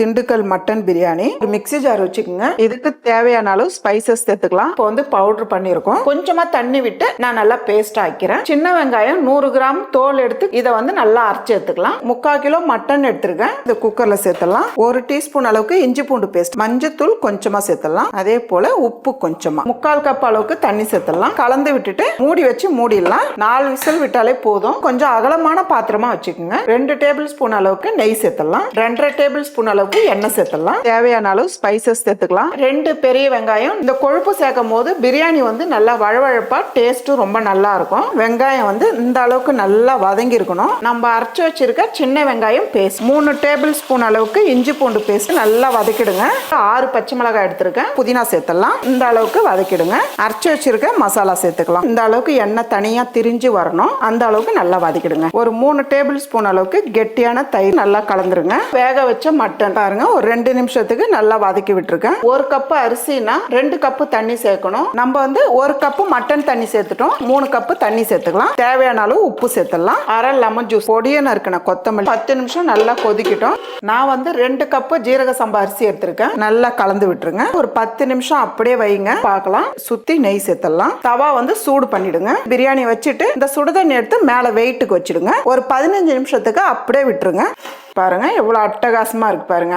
Dindigul mutton biryani. ஒரு mixie jar வச்சுக்கோங்க. இதுக்கு தேவையான அளவு ஸ்பைசஸ் சேர்த்துக்கலாம். இப்போ வந்து பவுடர் பண்ணியிருக்கோம் கொஞ்சமா தண்ணி விட்டு நான் நல்லா பேஸ்ட் ஆக்கிறேன் சின்ன வெங்காயம் நூறு கிராம் தோல் எடுத்து இதை வந்து நல்லா அரைச்சி எடுத்துக்கலாம். முக்கால் கிலோ மட்டன் எடுத்திருக்கேன். இந்த குக்கர்ல சேர்த்துலாம் ஒரு டீஸ்பூன் அளவுக்கு இஞ்சி பூண்டு பேஸ்ட் மஞ்சத்தூள் கொஞ்சமா சேர்த்துடலாம். அதே போல உப்பு கொஞ்சமா. முக்கால் கப் அளவுக்கு தண்ணி சேர்த்துடலாம். கலந்து விட்டுட்டு மூடி வச்சு மூடிடலாம். நாலு விசில் விட்டாலே போதும். கொஞ்சம் அகலமான பாத்திரமா வச்சுக்கோங்க. ரெண்டு டேபிள் ஸ்பூன் அளவுக்கு நெய் சேர்த்துலாம் ரெண்டரை டேபிள் ஸ்பூன் அளவுக்கு எண்ணெய் சேர்த்துடலாம். தேவையான அளவு ஸ்பைசஸ் சேர்த்துக்கலாம். ரெண்டு பெரிய வெங்காயம். இந்த கொழுப்பு சேர்க்கும் போது பிரியாணி வந்து நல்லா வழவழப்பா டேஸ்ட்டும் ரொம்ப நல்லா இருக்கும். வெங்காயம் வந்து இந்த அளவுக்கு நல்லா வதங்கி இருக்கணும். நம்ம அரைச்சு வச்சிருக்க சின்ன வெங்காயம் பேஸ்ட் மூணு டேபிள் ஸ்பூன் அளவுக்கு இஞ்சி பூண்டு பேஸ்ட் நல்லா வதக்கிடுங்க. ஆறு பச்சை மிளகாய் எடுத்திருக்கேன். புதினா சேர்த்துடலாம். இந்த அளவுக்கு வதக்கிடுங்க. அரைச்சு வச்சிருக்க மசாலா சேர்த்துக்கலாம். இந்த அளவுக்கு எண்ணெய் தனியா திரிஞ்சு வரணும். அந்த அளவுக்கு நல்லா வதக்கிடுங்க. ஒரு மூணு டேபிள் ஸ்பூன் அளவுக்கு கெட்டியான தயிர் நல்லா கலந்துருங்க. வேக வச்ச மட்டன் பாருங்க ஒரு ரெண்டு நிமிஷத்துக்கு நல்லா வதக்கி விட்டுருக்கேன். ஒரு கப்பு அரிசினா ரெண்டு கப்பு தண்ணி சேர்க்கணும். நம்ம வந்து ஒரு கப்பு மட்டன் தண்ணி சேர்த்துட்டோம். மூணு கப்பு தண்ணி சேர்த்துக்கலாம். தேவையான அளவு உப்பு சேர்த்துடலாம். அரை லெமன் ஜூஸ் பொடியை நறுக்கின கொத்தமல்லி. பத்து நிமிஷம் நல்லா கொதிக்கிட்டோம். நான் வந்து ரெண்டு கப்பு ஜீரக சம்பா அரிசி எடுத்திருக்கேன். நல்லா கலந்து விட்டுருங்க. ஒரு பத்து நிமிஷம் அப்படியே வைங்க. பார்க்கலாம். சுத்தி நெய் சேர்த்துடலாம். தவா வந்து சூடு பண்ணிடுங்க. பிரியாணி வச்சுட்டு இந்த சுடுதண்ணி எடுத்து மேலே வெயிட்டுக்கு வச்சிடுங்க. ஒரு பதினஞ்சு நிமிஷத்துக்கு அப்படியே விட்டுருங்க. பாருங்க. எவ்வளோ அட்டகாசமாக இருக்கு பாருங்க.